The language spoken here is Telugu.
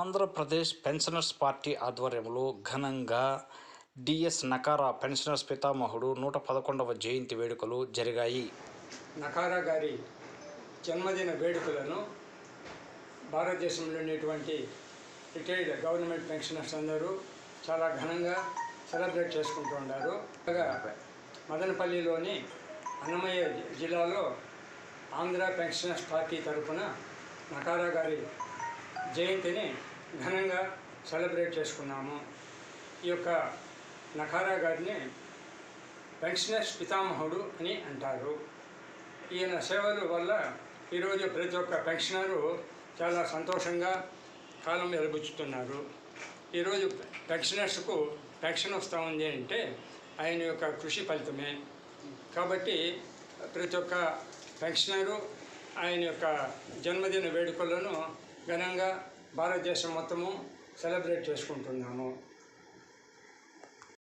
ఆంధ్రప్రదేశ్ పెన్షనర్స్ పార్టీ ఆధ్వర్యంలో ఘనంగా డిఎస్ నకారా పెన్షనర్స్ పితామహుడు నూట పదకొండవ జయంతి వేడుకలు జరిగాయి. నకారా గారి జన్మదిన వేడుకలను భారతదేశంలో ఉండేటువంటి రిటైర్డ్ గవర్నమెంట్ పెన్షనర్స్ అందరూ చాలా ఘనంగా సెలబ్రేట్ చేసుకుంటూ ఉన్నారు మదనపల్లిలోని అన్నమయ్య జిల్లాలో ఆంధ్ర పెన్షనర్స్ పార్టీ తరఫున నకారా గారి జయంతిని ఘనంగా సెలబ్రేట్ చేసుకున్నాము. ఈ యొక్క నకారా గారిని పెన్షనర్స్ పితామహుడు అని అంటారు. ఈయన సేవల వల్ల ఈరోజు ప్రతి ఒక్క పెన్షనరు చాలా సంతోషంగా కాలం వెలుబుచ్చుతున్నారు ఈరోజు పెన్షనర్స్కు పెన్షన్ వస్తూ ఉంది అంటే ఆయన యొక్క కృషి ఫలితమే. కాబట్టి ప్రతి ఒక్క పెన్షనరు ఆయన యొక్క జన్మదిన వేడుకలను ఘనంగా భారతదేశం మొత్తము సెలబ్రేట్ చేసుకుంటున్నాము.